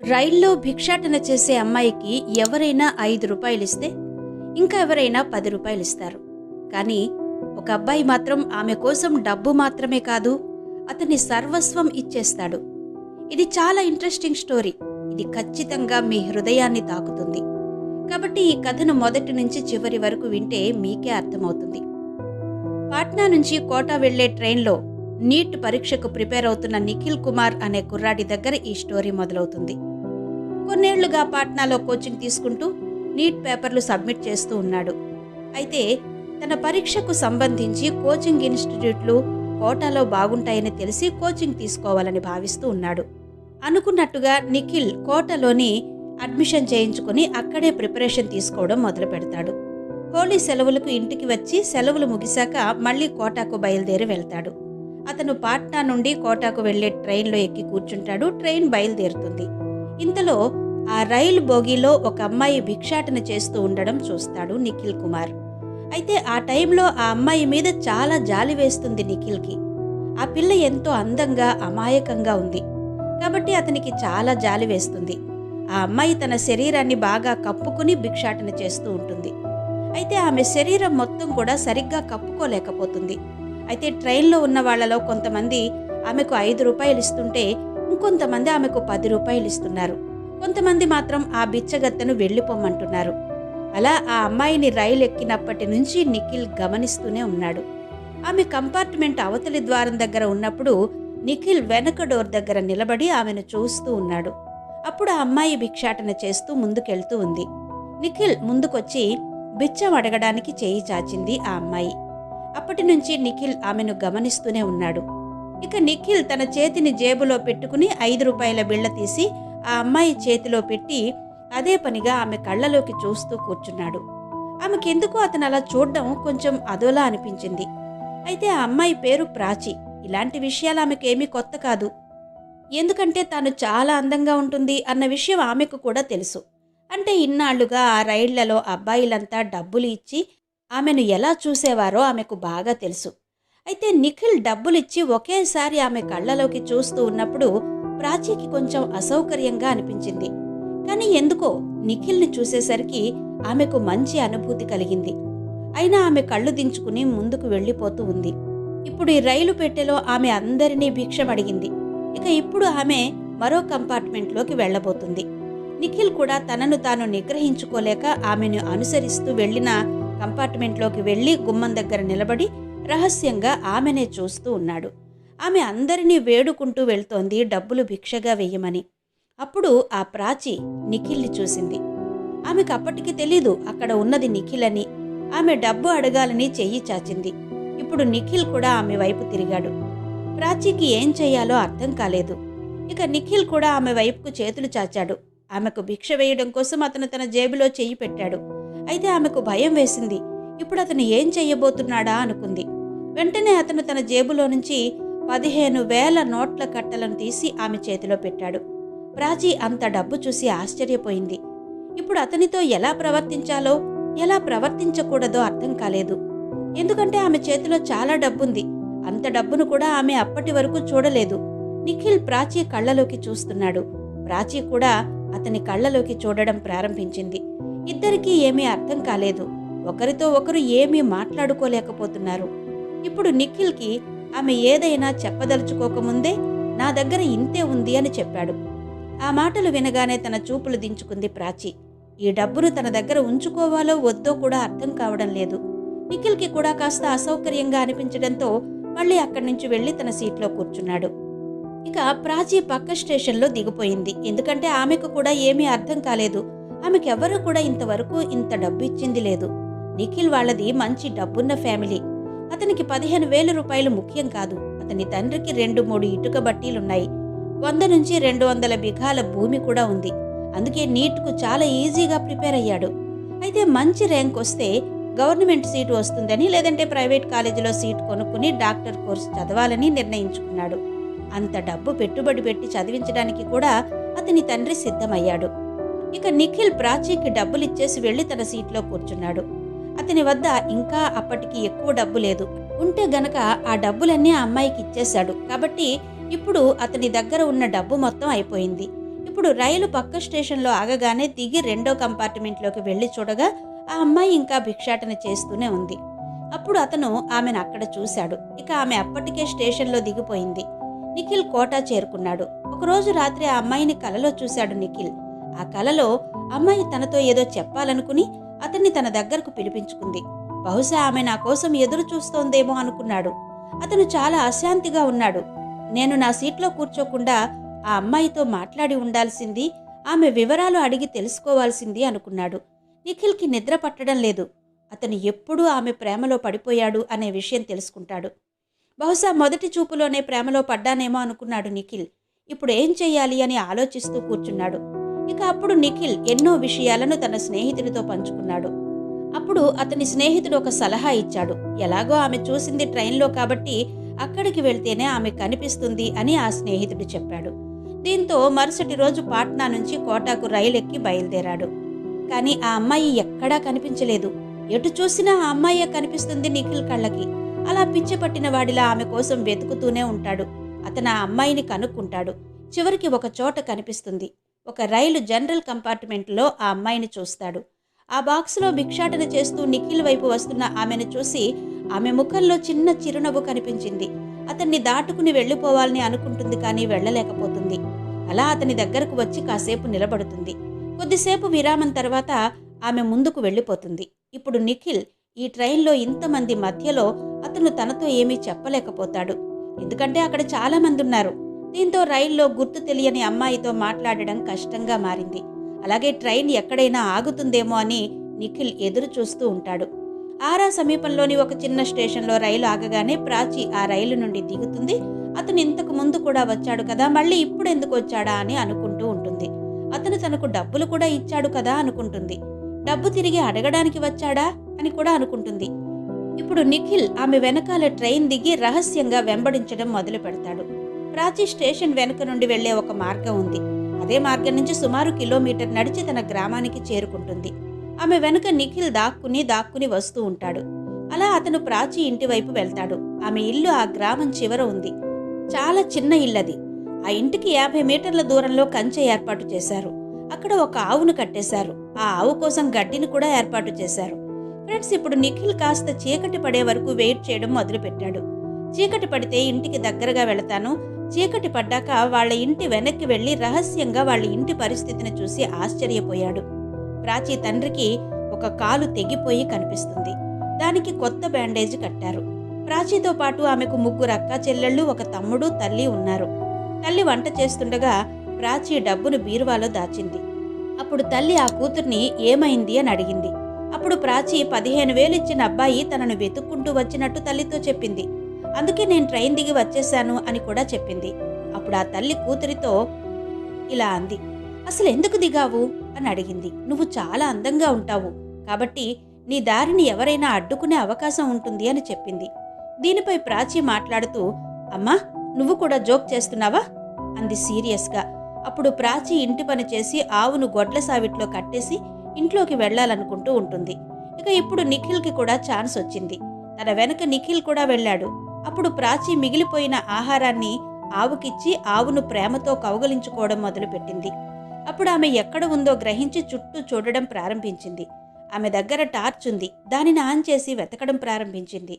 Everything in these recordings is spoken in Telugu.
రైల్లో భిక్షాటన చేసే అమ్మాయికి ఎవరైనా ఐదు రూపాయలు ఇస్తే ఇంకా ఎవరైనా పది రూపాయలు ఇస్తారు కానీ ఒక అబ్బాయి మాత్రం ఆమె కోసం డబ్బు మాత్రమే కాదు అతని సర్వస్వం ఇచ్చేస్తాడు. ఇది చాలా ఇంట్రెస్టింగ్ స్టోరీ. ఇది ఖచ్చితంగా మీ హృదయాన్ని తాకుతుంది. కాబట్టి ఈ కథను మొదటి నుంచి చివరి వరకు వింటే మీకే అర్థమవుతుంది. పాట్నా నుంచి కోటా వెళ్ళే ట్రైన్లో నీట్ పరీక్షకు ప్రిపేర్ అవుతున్న నిఖిల్ కుమార్ అనే కుర్రాడి దగ్గర ఈ స్టోరీ మొదలవుతుంది. కొన్నేళ్ళుగా పాట్నాలో కోచింగ్ తీసుకుంటూ నీట్ పేపర్లు సబ్మిట్ చేస్తూ ఉన్నాడు. అయితే తన పరీక్షకు సంబంధించి కోచింగ్ ఇన్స్టిట్యూట్లు కోటాలో బాగుంటాయని తెలిసి కోచింగ్ తీసుకోవాలని భావిస్తూ ఉన్నాడు. అనుకున్నట్టుగా నిఖిల్ కోటలోని అడ్మిషన్ చేయించుకుని అక్కడే ప్రిపరేషన్ తీసుకోవడం మొదలు పెడతాడు హోలీ సెలవులకు ఇంటికి వచ్చి సెలవులు ముగిశాక మళ్ళీ కోటాకు బయలుదేరి వెళ్తాడు. అతను పాట్నా నుండి కోటాకు వెళ్ళే ట్రైన్లో ఎక్కి కూర్చుంటాడు. ట్రైన్ బయలుదేరుతుంది. ఇంతలో ఆ రైలు బోగీలో ఒక అమ్మాయి భిక్షాటన చేస్తూ ఉండడం చూస్తాడు నిఖిల్ కుమార్. అయితే ఆ టైంలో ఆ అమ్మాయి మీద చాలా జాలి వేస్తుంది నిఖిల్కి. ఆ పిల్ల ఎంతో అందంగా అమాయకంగా ఉంది. కాబట్టి అతనికి చాలా జాలి వేస్తుంది. ఆ అమ్మాయి తన శరీరాన్ని బాగా కప్పుకుని భిక్షాటన చేస్తూ ఉంటుంది. అయితే ఆమె శరీరం మొత్తం కూడా సరిగ్గా కప్పుకోలేకపోతుంది. అయితే ట్రైన్లో ఉన్న వాళ్ళలో కొంతమంది ఆమెకు ఐదు రూపాయలు ఇస్తుంటే ఇంకొంతమంది ఆమెకు పది రూపాయలు ఇస్తున్నారు. కొంతమంది మాత్రం ఆ బిచ్చగత్తెను వెళ్ళిపోమ్మంటున్నారు అలా ఆ అమ్మాయిని రైలు ఎక్కినప్పటి నుంచి నిఖిల్ గమనిస్తూనే ఉన్నాడు. ఆమె కంపార్ట్మెంట్ అవతలి ద్వారం దగ్గర ఉన్నప్పుడు నిఖిల్ వెనక డోర్ దగ్గర నిలబడి ఆమెను చూస్తూ ఉన్నాడు. అప్పుడు ఆ అమ్మాయి భిక్షాటన చేస్తూ ముందుకెళ్తూ ఉంది. నిఖిల్ ముందుకొచ్చి బిచ్చం అడగడానికి చేయి చాచింది ఆ అమ్మాయి. అప్పటి నుంచి నిఖిల్ ఆమెను గమనిస్తూనే ఉన్నాడు. ఇక నిఖిల్ తన చేతిని జేబులో పెట్టుకుని ఐదు రూపాయల బిళ్ళ తీసి ఆ అమ్మాయి చేతిలో పెట్టి అదే పనిగా ఆమె కళ్ళలోకి చూస్తూ కూర్చున్నాడు. ఆమెకెందుకో అతను అలా చూడడం కొంచెం అదోలా అనిపించింది. అయితే ఆ అమ్మాయి పేరు ప్రాచి. ఇలాంటి విషయాలు ఆమెకేమీ కొత్త కాదు. ఎందుకంటే తాను చాలా అందంగా ఉంటుంది అన్న విషయం ఆమెకు కూడా తెలుసు. అంటే ఇన్నాళ్ళుగా ఆ రైళ్ళలో అబ్బాయిలంతా డబ్బులు ఇచ్చి ఆమెను ఎలా చూసేవారో ఆమెకు బాగా తెలుసు. అయితే నిఖిల్ డబ్బులిచ్చి ఒకేసారి ఆమె కళ్ళలోకి చూస్తూ ఉన్నప్పుడు ప్రాచీకి కొంచెం అసౌకర్యంగా అనిపించింది. కానీ ఎందుకో నిఖిల్ని చూసేసరికి ఆమెకు మంచి అనుభూతి కలిగింది. అయినా ఆమె కళ్ళు దించుకుని ముందుకు వెళ్ళిపోతూ ఉంది. ఇప్పుడు ఈ రైలు పెట్టెలో ఆమె అందరినీ భిక్షం అడిగింది ఇక ఇప్పుడు ఆమె మరో కంపార్ట్మెంట్లోకి వెళ్ళబోతుంది. నిఖిల్ కూడా తనను తాను నిగ్రహించుకోలేక ఆమెను అనుసరిస్తూ వెళ్ళిన కంపార్ట్మెంట్లోకి వెళ్ళి గుమ్మం దగ్గర నిలబడి రహస్యంగా ఆమెనే చూస్తూ ఉన్నాడు. ఆమె అందరినీ వేడుకుంటూ వెళ్తోంది డబ్బులు భిక్షగా వెయ్యమని. అప్పుడు ఆ ప్రాచి నిఖిల్ని చూసింది. ఆమెకు అప్పటికి తెలీదు అక్కడ ఉన్నది నిఖిల్ అని ఆమె డబ్బు అడగాలని చెయ్యి చాచింది. ఇప్పుడు నిఖిల్ కూడా ఆమె వైపు తిరిగాడు. ప్రాచీకి ఏం చేయాలో అర్థం కాలేదు. ఇక నిఖిల్ కూడా ఆమె వైపుకు చేతులు చాచాడు. ఆమెకు భిక్ష వేయడం కోసం అతను తన జేబులో చెయ్యి పెట్టాడు. అయితే ఆమెకు భయం వేసింది. ఇప్పుడు అతను ఏం చెయ్యబోతున్నాడా అనుకుంది. వెంటనే అతను తన జేబులో నుంచి పదిహేను వేల నోట్ల కట్టలను తీసి ఆమె చేతిలో పెట్టాడు. ప్రాచీ అంత డబ్బు చూసి ఆశ్చర్యపోయింది. ఇప్పుడు అతనితో ఎలా ప్రవర్తించాలో ఎలా ప్రవర్తించకూడదో అర్థం కాలేదు. ఎందుకంటే ఆమె చేతిలో చాలా డబ్బుంది. అంత డబ్బును కూడా ఆమె అప్పటి వరకు చూడలేదు. నిఖిల్ ప్రాచీ కళ్ళలోకి చూస్తున్నాడు. ప్రాచీ కూడా అతని కళ్ళలోకి చూడడం ప్రారంభించింది. ఇద్దరికీ ఏమీ అర్థం కాలేదు. ఒకరితో ఒకరు ఏమీ మాట్లాడుకోలేకపోతున్నారు. ఇప్పుడు నిఖిల్కి ఆమె ఏదైనా చెప్పదలుచుకోకముందే నా దగ్గర ఇంతే ఉంది అని చెప్పాడు. ఆ మాటలు వినగానే తన చూపులు దించుకుంది ప్రాచి. ఈ డబ్బును తన దగ్గర ఉంచుకోవాలో వద్దో కూడా అర్థం కావడం లేదు. నిఖిల్కి కూడా కాస్త అసౌకర్యంగా అనిపించడంతో మళ్ళీ అక్కడి నుంచి వెళ్ళి తన సీట్లో కూర్చున్నాడు. ఇక ప్రాచీ పక్క స్టేషన్లో దిగిపోయింది. ఎందుకంటే ఆమెకు కూడా ఏమీ అర్థం కాలేదు. ఆమెకెవ్వరూ కూడా ఇంతవరకు ఇంత డబ్బు ఇచ్చింది లేదు. నిఖిల్ వాళ్ళది మంచి డబ్బున్న ఫ్యామిలీ. అతనికి పదిహేను వేల రూపాయలు ముఖ్యం కాదు. అతని తండ్రికి రెండు మూడు ఇటుక బట్టీలున్నాయి. వంద నుంచి రెండు వందల బిఘాల భూమి కూడా ఉంది. అందుకే నీట్కు చాలా ఈజీగా ప్రిపేర్ అయ్యాడు. అయితే మంచి ర్యాంక్ వస్తే గవర్నమెంట్ సీటు వస్తుందని లేదంటే ప్రైవేట్ కాలేజీలో సీట్ కొనుక్కుని డాక్టర్ కోర్సు చదవాలని నిర్ణయించుకున్నాడు. అంత డబ్బు పెట్టుబడి పెట్టి చదివించడానికి కూడా అతని తండ్రి సిద్ధమయ్యాడు. ఇక నిఖిల్ ప్రాచీకి డబ్బులిచ్చేసి వెళ్ళి తన సీట్లో కూర్చున్నాడు. అతని వద్ద ఇంకా అప్పటికి ఎక్కువ డబ్బు లేదు. ఉంటే గనక ఆ డబ్బులన్నీ ఆ అమ్మాయికి ఇచ్చేశాడు. కాబట్టి ఇప్పుడు అతని దగ్గర ఉన్న డబ్బు మొత్తం అయిపోయింది. ఇప్పుడు ఇప్పుడు రైలు పక్క స్టేషన్లో ఆగగానే దిగి రెండో కంపార్ట్మెంట్లోకి వెళ్ళి చూడగా ఆ అమ్మాయి ఇంకా భిక్షాటన చేస్తూనే ఉంది. అప్పుడు అతను ఆమెను అక్కడ చూశాడు. ఇక ఆమె అప్పటికే స్టేషన్లో దిగిపోయింది. నిఖిల్ కోటా చేరుకున్నాడు. ఒకరోజు రాత్రి ఆ అమ్మాయిని కలలో చూశాడు నిఖిల్. ఆ కలలో అమ్మాయి తనతో ఏదో చెప్పాలనుకుని అతన్ని తన దగ్గరకు పిలిపించుకుంది. బహుశా ఆమె నా కోసం ఎదురు చూస్తోందేమో అనుకున్నాడు. అతను చాలా అశాంతిగా ఉన్నాడు. నేను నా సీట్లో కూర్చోకుండా ఆ అమ్మాయితో మాట్లాడి ఉండాల్సింది ఆమె వివరాలు అడిగి తెలుసుకోవాల్సింది అనుకున్నాడు. నిఖిల్కి నిద్ర పట్టడం లేదు. అతను ఎప్పుడూ ఆమె ప్రేమలో పడిపోయాడు అనే విషయం తెలుసుకుంటాడు. బహుశా మొదటి చూపులోనే ప్రేమలో పడ్డానేమో అనుకున్నాడు నిఖిల్. ఇప్పుడు ఏం చెయ్యాలి అని ఆలోచిస్తూ కూర్చున్నాడు. ఇక అప్పుడు నిఖిల్ ఎన్నో విషయాలను తన స్నేహితుడితో పంచుకున్నాడు. అప్పుడు అతని స్నేహితుడు ఒక సలహా ఇచ్చాడు. ఎలాగో ఆమె చూసింది ట్రైన్లో కాబట్టి అక్కడికి వెళ్తేనే ఆమె కనిపిస్తుంది అని ఆ స్నేహితుడు చెప్పాడు. దీంతో మరుసటి రోజు పాట్నా నుంచి కోటాకు రైలు ఎక్కి బయలుదేరాడు. కానీ ఆ అమ్మాయి ఎక్కడా కనిపించలేదు. ఎటు చూసినా ఆ అమ్మాయే కనిపిస్తుంది నిఖిల్ కళ్ళకి. అలా పిచ్చి పట్టిన వాడిలా ఆమె కోసం వెతుకుతూనే ఉంటాడు. అతను ఆ అమ్మాయిని కనుక్కుంటాడు. చివరికి ఒక చోట కనిపిస్తుంది. ఒక రైలు జనరల్ కంపార్ట్మెంట్లో ఆ అమ్మాయిని చూస్తాడు. ఆ బాక్స్లో భిక్షాటన చేస్తూ నిఖిల్ వైపు వస్తున్న ఆమెను చూసి ఆమె ముఖంలో చిన్న చిరునవ్వు కనిపించింది. అతన్ని దాటుకుని వెళ్ళిపోవాలని అనుకుంటుంది కానీ వెళ్ళలేకపోతుంది. అలా అతని దగ్గరకు వచ్చి కాసేపు నిలబడుతుంది. కొద్దిసేపు విరామం తర్వాత ఆమె ముందుకు వెళ్ళిపోతుంది. ఇప్పుడు నిఖిల్ ఈ ట్రైన్లో ఇంతమంది మధ్యలో అతను తనతో ఏమీ చెప్పలేకపోతాడు. ఎందుకంటే అక్కడ చాలామంది ఉన్నారు దీంతో రైల్లో గుర్తు తెలియని అమ్మాయితో మాట్లాడడం కష్టంగా మారింది. అలాగే ట్రైన్ ఎక్కడైనా ఆగుతుందేమో అని నిఖిల్ ఎదురు చూస్తూ ఉంటాడు. ఆరా సమీపంలోని ఒక చిన్న స్టేషన్లో రైలు ఆగగానే ప్రాచి ఆ రైలు నుండి దిగుతుంది. అతను ఇంతకు ముందు కూడా వచ్చాడు కదా మళ్ళీ ఇప్పుడు ఎందుకు వచ్చాడా అని అనుకుంటూ ఉంటుంది. అతను తనకు డబ్బులు కూడా ఇచ్చాడు కదా అనుకుంటుంది. డబ్బు తిరిగి అడగడానికి వచ్చాడా అని కూడా అనుకుంటుంది. ఇప్పుడు నిఖిల్ ఆమె వెనకాల ట్రైన్ దిగి రహస్యంగా వెంబడించడం మొదలు పెడతాడు ప్రాచి స్టేషన్ వెనుక నుండి వెళ్ళే ఒక మార్గం ఉంది. అదే మార్గం నుంచి సుమారు కిలోమీటర్ నడిచి తన గ్రామానికి చేరుకుంటుంది. ఆమె వెనుక నిఖిల్ దాక్కుని దాక్కుని వస్తూ ఉంటాడు. అలా అతను ప్రాచి ఇంటి వైపు వెళ్తాడు. ఆమె ఇల్లు ఆ గ్రామం చివర ఉంది. చాలా చిన్న ఇల్లది. ఆ ఇంటికి యాభై మీటర్ల దూరంలో కంచె ఏర్పాటు చేశారు. అక్కడ ఒక ఆవును కట్టేశారు. ఆ ఆవు కోసం గడ్డిని కూడా ఏర్పాటు చేశారు. ఫ్రెండ్స్ ఇప్పుడు నిఖిల్ కాస్త చీకటి పడే వరకు వెయిట్ చేయడం మొదలుపెట్టాడు. చీకటి పడితే ఇంటికి దగ్గరగా వెళతాను. చీకటి పడ్డాక వాళ్ళ ఇంటి వెనక్కి వెళ్ళి రహస్యంగా వాళ్ళ ఇంటి పరిస్థితిని చూసి ఆశ్చర్యపోయాడు. ప్రాచీ తండ్రికి ఒక కాలు తెగిపోయి కనిపిస్తుంది. దానికి కొత్త బ్యాండేజ్ కట్టారు. ప్రాచీతో పాటు ఆమెకు ముగ్గురు అక్క చెల్లెళ్ళు ఒక తమ్ముడు తల్లి ఉన్నారు. తల్లి వంట చేస్తుండగా ప్రాచీ డబ్బును బీరువాలో దాచింది. అప్పుడు తల్లి ఆ కూతుర్ని ఏమైంది అని అడిగింది. అప్పుడు ప్రాచీ పదిహేను వేలు ఇచ్చిన అబ్బాయి తనను వెతుక్కుంటూ వచ్చినట్టు తల్లితో చెప్పింది. అందుకే నేను ట్రైన్ దిగి వచ్చేసాను అని కూడా చెప్పింది. అప్పుడు ఆ తల్లి కూతురితో ఇలా అంది. అసలు ఎందుకు దిగావు? అని అడిగింది. నువ్వు చాలా అందంగా ఉంటావు. కాబట్టి నీ దారిని ఎవరైనా అడ్డుకునే అవకాశం ఉంటుంది అని చెప్పింది. దీనిపై ప్రాచి మాట్లాడుతూ అమ్మా నువ్వు కూడా జోక్ చేస్తున్నావా? అంది సీరియస్గా. అప్పుడు ప్రాచి ఇంటి పని చేసి ఆవును గొడ్ల సావిట్లో కట్టేసి ఇంట్లోకి వెళ్ళాలనుకుంటూ ఉంటుంది. ఇక ఇప్పుడు నిఖిల్కి కూడా ఛాన్స్ వచ్చింది. తన వెనక నిఖిల్ కూడా వెళ్ళాడు. అప్పుడు ప్రాచి మిగిలిపోయిన ఆహారాన్ని ఆవుకిచ్చి ఆవును ప్రేమతో కౌగలించుకోవడం మొదలుపెట్టింది. అప్పుడు ఆమె ఎక్కడ ఉందో గ్రహించి చుట్టూ చూడడం ప్రారంభించింది. ఆమె దగ్గర టార్చ్ ఉంది. దానిని ఆన్ చేసి వెతకడం ప్రారంభించింది.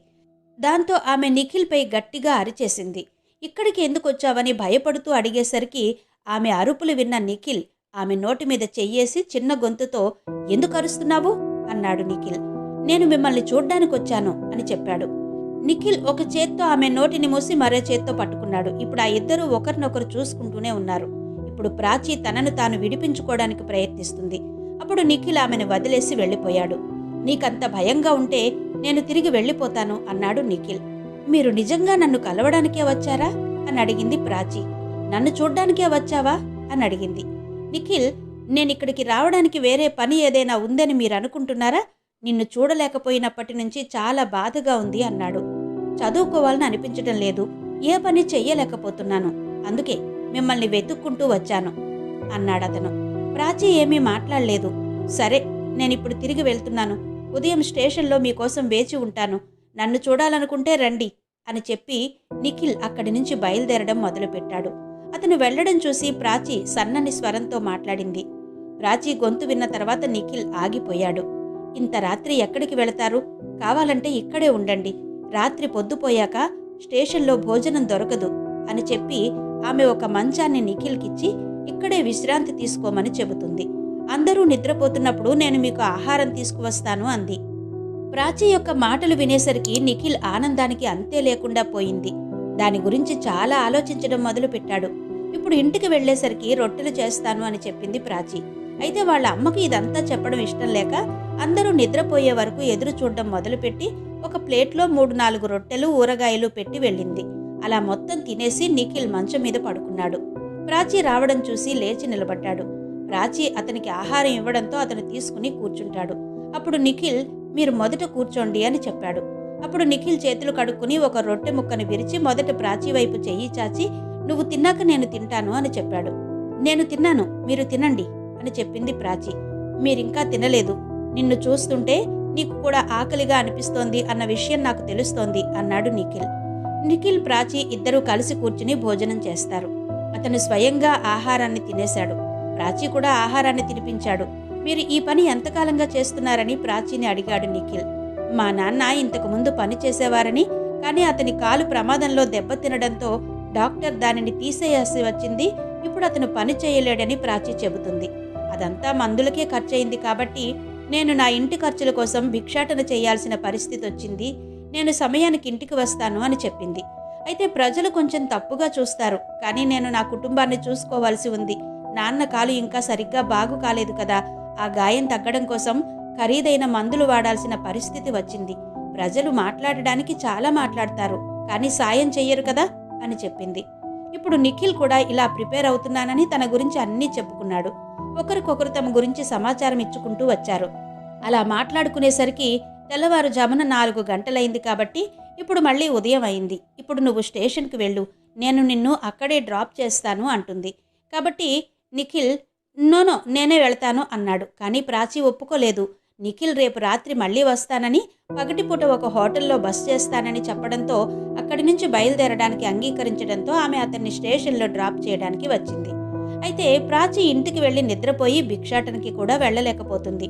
దాంతో ఆమె నిఖిల్పై గట్టిగా అరిచేసింది. ఇక్కడికి ఎందుకు వచ్చావని భయపడుతూ అడిగేసరికి ఆమె అరుపులు విన్న నిఖిల్ ఆమె నోటి మీద చెయ్యేసి చిన్న గొంతుతో ఎందుకు అరుస్తున్నావు? అన్నాడు నిఖిల్. నేను మిమ్మల్ని చూడ్డానికి వచ్చాను అని చెప్పాడు. నిఖిల్ ఒక చేత్తో ఆమె నోటిని మూసి మరో చేత్తో పట్టుకున్నాడు. ఇప్పుడు ఆ ఇద్దరూ ఒకరినొకరు చూసుకుంటూనే ఉన్నారు. ఇప్పుడు ప్రాచి తనను తాను విడిపించుకోవడానికి ప్రయత్నిస్తుంది. అప్పుడు నిఖిల్ ఆమెను వదిలేసి వెళ్ళిపోయాడు. నీకంత భయంగా ఉంటే నేను తిరిగి వెళ్ళిపోతాను అన్నాడు నిఖిల్. మీరు నిజంగా నన్ను కలవడానికే వచ్చారా? అని అడిగింది ప్రాచి. నన్ను చూడ్డానికే వచ్చావా? అని అడిగింది. నిఖిల్ నేనిక్కడికి రావడానికి వేరే పని ఏదైనా ఉందని మీరు అనుకుంటున్నారా? నిన్ను చూడలేకపోయినప్పటి నుంచి చాలా బాధగా ఉంది అన్నాడు. చదువుకోవాలని అనిపించడం లేదు. ఏ పని చెయ్యలేకపోతున్నాను. అందుకే మిమ్మల్ని వెతుక్కుంటూ వచ్చాను అన్నాడతను ప్రాచి ఏమీ మాట్లాడలేదు. సరే నేనిప్పుడు తిరిగి వెళ్తున్నాను. ఉదయం స్టేషన్లో మీకోసం వేచి ఉంటాను. నన్ను చూడాలనుకుంటే రండి అని చెప్పి నిఖిల్ అక్కడి నుంచి బయలుదేరడం మొదలుపెట్టాడు. అతను వెళ్ళడం చూసి ప్రాచి సన్నని స్వరంతో మాట్లాడింది. ప్రాచి గొంతు విన్న తర్వాత నిఖిల్ ఆగిపోయాడు. ఇంత రాత్రి ఎక్కడికి వెళతారు? కావాలంటే ఇక్కడే ఉండండి. రాత్రి పొద్దుపోయాక స్టేషన్లో భోజనం దొరకదు అని చెప్పి ఆమె ఒక మంచాన్ని నిఖిల్కిచ్చి ఇక్కడే విశ్రాంతి తీసుకోమని చెబుతుంది. అందరూ నిద్రపోతున్నప్పుడు నేను మీకు ఆహారం తీసుకువస్తాను అంది. ప్రాచి యొక్క మాటలు వినేసరికి నిఖిల్ ఆనందానికి అంతే లేకుండా పోయింది. దాని గురించి చాలా ఆలోచించడం మొదలుపెట్టాడు. ఇప్పుడు ఇంటికి వెళ్ళేసరికి రొట్టెలు చేస్తాను అని చెప్పింది ప్రాచి. అయితే వాళ్ళ అమ్మకి ఇదంతా చెప్పడం ఇష్టం లేక అందరూ నిద్రపోయే వరకు ఎదురు చూడడం మొదలుపెట్టి ఒక ప్లేట్లో మూడు నాలుగు రొట్టెలు ఊరగాయలు పెట్టి వెళ్ళింది. అలా మొత్తం తినేసి నిఖిల్ మంచం మీద పడుకున్నాడు. ప్రాచి రావడం చూసి లేచి నిలబడ్డాడు. ప్రాచి అతనికి ఆహారం ఇవ్వడంతో అతను తీసుకుని కూర్చుంటాడు. అప్పుడు నిఖిల్ మీరు మొదట కూర్చోండి అని చెప్పాడు. అప్పుడు నిఖిల్ చేతులు కడుక్కుని ఒక రొట్టె ముక్కను విరిచి మొదట ప్రాచి వైపు చెయ్యి చాచి నువ్వు తిన్నాక నేను తింటాను అని చెప్పాడు. నేను తిన్నాను మీరు తినండి అని చెప్పింది ప్రాచి. మీరింకా తినలేదు. నిన్ను చూస్తుంటే నీకు కూడా ఆకలిగా అనిపిస్తోంది అన్న విషయం నాకు తెలుస్తోంది అన్నాడు నిఖిల్. నిఖిల్ ప్రాచి ఇద్దరూ కలిసి కూర్చుని భోజనం చేస్తారు. అతను స్వయంగా ఆహారాన్ని తినేశాడు. ప్రాచి కూడా ఆహారాన్ని తినిపించాడు. మీరు ఈ పని ఎంతకాలంగా చేస్తున్నారని ప్రాచీని అడిగాడు నిఖిల్. మా నాన్న ఇంతకుముందు పని చేసేవారని కానీ అతని కాలు ప్రమాదంలో దెబ్బతినడంతో డాక్టర్ దానిని తీసేయాల్సి వచ్చింది. ఇప్పుడు అతను పని చేయలేడని ప్రాచి చెబుతుంది. అదంతా మందులకే ఖర్చయింది కాబట్టి నేను నా ఇంటి ఖర్చుల కోసం భిక్షాటన చేయాల్సిన పరిస్థితి వచ్చింది. నేను సమయానికి ఇంటికి వస్తాను అని చెప్పింది. అయితే ప్రజలు కొంచెం తప్పుగా చూస్తారు. కానీ నేను నా కుటుంబాన్ని చూసుకోవాల్సి ఉంది. నాన్న కాలు ఇంకా సరిగ్గా బాగు కాలేదు కదా. ఆ గాయం తగ్గడం కోసం ఖరీదైన మందులు వాడాల్సిన పరిస్థితి వచ్చింది. ప్రజలు మాట్లాడడానికి చాలా మాట్లాడతారు. కానీ సాయం చెయ్యరు కదా అని చెప్పింది. ఇప్పుడు నిఖిల్ కూడా ఇలా ప్రిపేర్ అవుతున్నానని తన గురించి అన్నీ చెప్పుకున్నాడు. ఒకరికొకరు తమ గురించి సమాచారం ఇచ్చుకుంటూ వచ్చారు. అలా మాట్లాడుకునేసరికి తెల్లవారుజామున నాలుగు గంటలైంది కాబట్టి ఇప్పుడు మళ్ళీ ఉదయం అయింది. ఇప్పుడు నువ్వు స్టేషన్కి వెళ్ళు. నేను నిన్ను అక్కడే డ్రాప్ చేస్తాను అంటుంది. కాబట్టి నిఖిల్ నోనో నేనే వెళ్తాను అన్నాడు. కానీ ప్రాచి ఒప్పుకోలేదు. నిఖిల్ రేపు రాత్రి మళ్ళీ వస్తానని పగటిపూట ఒక హోటల్లో బస్ చేస్తానని చెప్పడంతో అక్కడి నుంచి బయలుదేరడానికి అంగీకరించడంతో ఆమె అతన్ని స్టేషన్లో డ్రాప్ చేయడానికి వచ్చింది. అయితే ప్రాచి ఇంటికి వెళ్ళి నిద్రపోయి భిక్షాటనకి కూడా వెళ్ళలేకపోతుంది.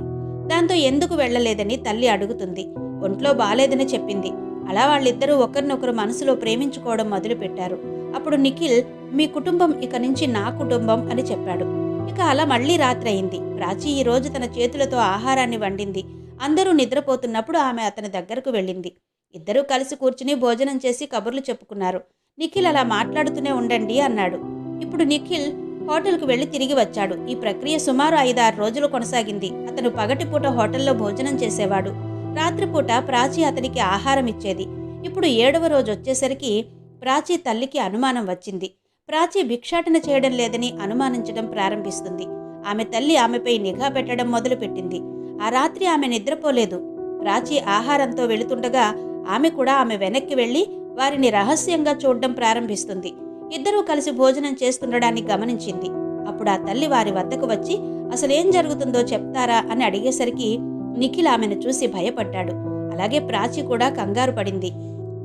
దాంతో ఎందుకు వెళ్ళలేదని తల్లి అడుగుతుంది. ఒంట్లో బాలేదని చెప్పింది. అలా వాళ్ళిద్దరూ ఒకరినొకరు మనసులో ప్రేమించుకోవడం మొదలుపెట్టారు. అప్పుడు నిఖిల్ మీ కుటుంబం ఇక నుంచి నా కుటుంబం అని చెప్పాడు. ఇక అలా మళ్ళీ రాత్రి అయింది. ప్రాచి ఈ రోజు తన చేతులతో ఆహారాన్ని వండింది. అందరూ నిద్రపోతున్నప్పుడు ఆమె అతని దగ్గరకు వెళ్ళింది. ఇద్దరూ కలిసి కూర్చుని భోజనం చేసి కబుర్లు చెప్పుకున్నారు. నిఖిల్ అలా మాట్లాడుతూనే ఉండండి అన్నాడు. ఇప్పుడు నిఖిల్ హోటల్కు వెళ్ళి తిరిగి వచ్చాడు. ఈ ప్రక్రియ సుమారు ఐదారు రోజులు కొనసాగింది. అతను పగటిపూట హోటల్లో భోజనం చేసేవాడు. రాత్రిపూట ప్రాచి అతనికి ఆహారం ఇచ్చేది. ఇప్పుడు ఏడవ రోజు వచ్చేసరికి ప్రాచి తల్లికి అనుమానం వచ్చింది. ప్రాచి భిక్షాటన చేయడం లేదని అనుమానించడం ప్రారంభిస్తుంది. ఆమె తల్లి ఆమెపై నిఘా పెట్టడం మొదలుపెట్టింది. ఆ రాత్రి ఆమె నిద్రపోలేదు. ప్రాచి ఆహారంతో వెళుతుండగా ఆమె కూడా ఆమె వెనక్కి వెళ్ళి వారిని రహస్యంగా చూడడం ప్రారంభిస్తుంది. ఇద్దరూ కలిసి భోజనం చేస్తుండడాన్ని గమనించింది. అప్పుడు ఆ తల్లి వారి వద్దకు వచ్చి అసలేం జరుగుతుందో చెప్తారా? అని అడిగేసరికి నిఖిల్ ఆమెను చూసి భయపడ్డాడు. అలాగే ప్రాచి కూడా కంగారు పడింది.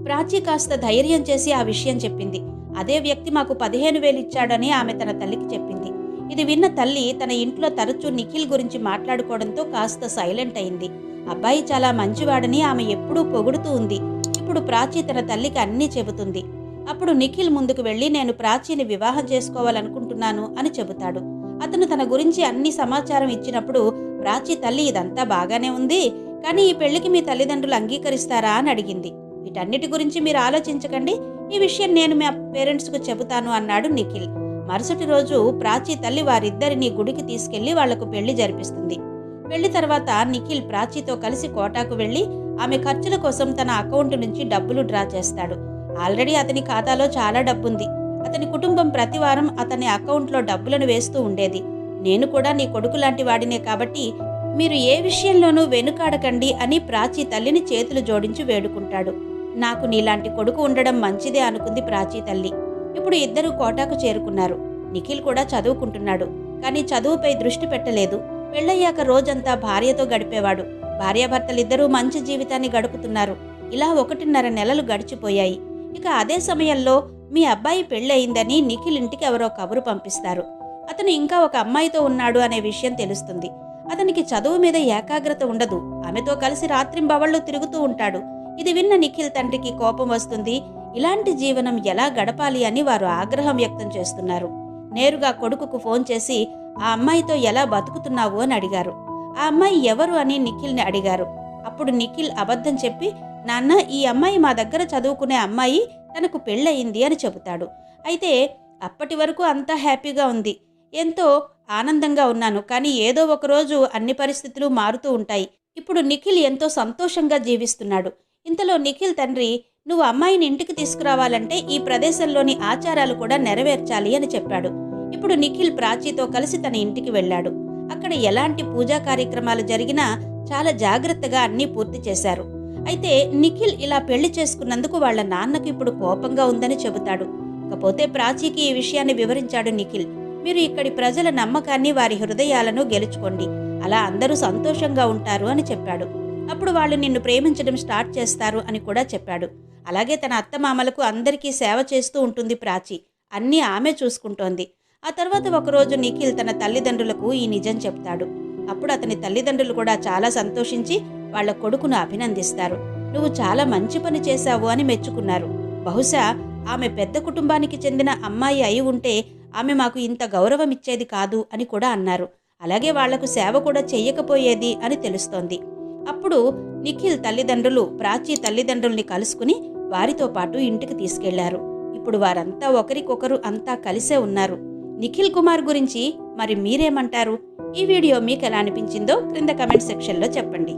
ప్రాచి కాస్త ధైర్యం చేసి ఆ విషయం చెప్పింది. అదే వ్యక్తి మాకు పదిహేను వేలు ఇచ్చాడని ఆమె తన తల్లికి చెప్పింది. ఇది విన్న తల్లి తన ఇంట్లో తరచూ నిఖిల్ గురించి మాట్లాడుకోవడంతో కాస్త సైలెంట్ అయింది. అబ్బాయి చాలా మంచివాడని ఆమె ఎప్పుడూ పొగుడుతూ ఉంది. ఇప్పుడు ప్రాచి తన తల్లికి అన్నీ చెబుతుంది. అప్పుడు నిఖిల్ ముందుకు వెళ్ళి నేను ప్రాచీని వివాహం చేసుకోవాలనుకుంటున్నాను అని చెబుతాడు. అతను తన గురించి అన్ని సమాచారం ఇచ్చినప్పుడు ప్రాచి తల్లి ఇదంతా బాగానే ఉంది కానీ ఈ పెళ్ళికి మీ తల్లిదండ్రులు అంగీకరిస్తారా అని అడిగింది. వీటన్నిటి గురించి మీరు ఆలోచించకండి ఈ విషయం నేను మా పేరెంట్స్కు చెబుతాను అన్నాడు నిఖిల్. మరుసటి రోజు ప్రాచి తల్లి వారిద్దరిని గుడికి తీసుకెళ్ళి వాళ్ళకు పెళ్ళి జరిపిస్తుంది. పెళ్ళి తర్వాత నిఖిల్ ప్రాచితో కలిసి కోటాకు వెళ్ళి ఆమె ఖర్చుల కోసం తన అకౌంట్ నుంచి డబ్బులు డ్రా చేస్తాడు. ఆల్రెడీ అతని ఖాతాలో చాలా డబ్బుంది. అతని కుటుంబం ప్రతి వారం అతని అకౌంట్లో డబ్బులను వేస్తూ ఉండేది. నేను కూడా నీ కొడుకు లాంటి వాడినే కాబట్టి మీరు ఏ విషయంలోనూ వెనుకాడకండి అని ప్రాచీ తల్లిని చేతులు జోడించి వేడుకుంటాడు. నాకు నీలాంటి కొడుకు ఉండడం మంచిదే అనుకుంది ప్రాచీ తల్లి. ఇప్పుడు ఇద్దరు కోటాకు చేరుకున్నారు. నిఖిల్ కూడా చదువుకుంటున్నాడు. కానీ చదువుపై దృష్టి పెట్టలేదు. పెళ్ళయ్యాక రోజంతా భార్యతో గడిపేవాడు. భార్యాభర్తలిద్దరూ మంచి జీవితాన్ని గడుపుతున్నారు. ఇలా ఒకటిన్నర నెలలు గడిచిపోయాయి. ఇక అదే సమయంలో మీ అబ్బాయి పెళ్ళయిందని నిఖిల్ ఇంటికి ఎవరో కబురు పంపిస్తారు. అతను ఇంకా ఒక అమ్మాయితో ఉన్నాడు అనే విషయం తెలుస్తుంది. అతనికి చదువు మీద ఏకాగ్రత ఉండదు. ఆమెతో కలిసి రాత్రింబవళ్ళు తిరుగుతూ ఉంటాడు. ఇది విన్న నిఖిల్ తండ్రికి కోపం వస్తుంది. ఇలాంటి జీవనం ఎలా గడపాలి అని వారు ఆగ్రహం వ్యక్తం చేస్తున్నారు. నేరుగా కొడుకుకు ఫోన్ చేసి ఆ అమ్మాయితో ఎలా బతుకుతున్నావు? అని అడిగారు. ఆ అమ్మాయి ఎవరు అని నిఖిల్ని అడిగారు. అప్పుడు నిఖిల్ అబద్ధం చెప్పి నాన్న ఈ అమ్మాయి మా దగ్గర చదువుకునే అమ్మాయి తనకు పెళ్ళయింది అని చెబుతాడు. అయితే అప్పటి వరకు అంతా హ్యాపీగా ఉంది. ఎంతో ఆనందంగా ఉన్నాను. కానీ ఏదో ఒకరోజు అన్ని పరిస్థితులు మారుతూ ఉంటాయి. ఇప్పుడు నిఖిల్ ఎంతో సంతోషంగా జీవిస్తున్నాడు. ఇంతలో నిఖిల్ తండ్రి నువ్వు అమ్మాయిని ఇంటికి తీసుకురావాలంటే ఈ ప్రదేశంలోని ఆచారాలు కూడా నెరవేర్చాలి అని చెప్పాడు. ఇప్పుడు నిఖిల్ ప్రాచీతో కలిసి తన ఇంటికి వెళ్ళాడు. అక్కడ ఎలాంటి పూజా కార్యక్రమాలు జరిగినా చాలా జాగ్రత్తగా అన్నీ పూర్తి చేశారు. అయితే నిఖిల్ ఇలా పెళ్ళి చేసుకున్నందుకు వాళ్ళ నాన్నకు ఇప్పుడు కోపంగా ఉందని చెబుతాడు. ఇకపోతే ప్రాచీకి ఈ విషయాన్ని వివరించాడు నిఖిల్. మీరు ఇక్కడి ప్రజల నమ్మకాన్ని వారి హృదయాలను గెలుచుకోండి. అలా అందరూ సంతోషంగా ఉంటారు అని చెప్పాడు. అప్పుడు వాళ్ళు నిన్ను ప్రేమించడం స్టార్ట్ చేస్తారు అని కూడా చెప్పాడు. అలాగే తన అత్తమామలకు అందరికీ సేవ చేస్తూ ఉంటుంది ప్రాచి. అన్నీ ఆమె చూసుకుంటోంది. ఆ తర్వాత ఒకరోజు నిఖిల్ తన తల్లిదండ్రులకు ఈ నిజం చెప్తాడు. అప్పుడు అతని తల్లిదండ్రులు కూడా చాలా సంతోషించి వాళ్ళ కొడుకును అభినందిస్తారు. నువ్వు చాలా మంచి పని చేశావు అని మెచ్చుకున్నారు. బహుశా ఆమె పెద్ద కుటుంబానికి చెందిన అమ్మాయి అయి ఉంటే ఆమె మాకు ఇంత గౌరవం ఇచ్చేది కాదు అని కూడా అన్నారు. అలాగే వాళ్ళకు సేవ కూడా చెయ్యకపోయేది అని తెలుస్తోంది. అప్పుడు నిఖిల్ తల్లిదండ్రులు ప్రాచీ తల్లిదండ్రుల్ని కలుసుకుని వారితో పాటు ఇంటికి తీసుకెళ్ళారు. ఇప్పుడు వారంతా ఒకరికొకరు అంతా కలిసే ఉన్నారు. నిఖిల్ కుమార్ గురించి మరి మీరేమంటారు? ఈ వీడియో మీకు ఎలా అనిపించిందో క్రింద కమెంట్ సెక్షన్లో చెప్పండి.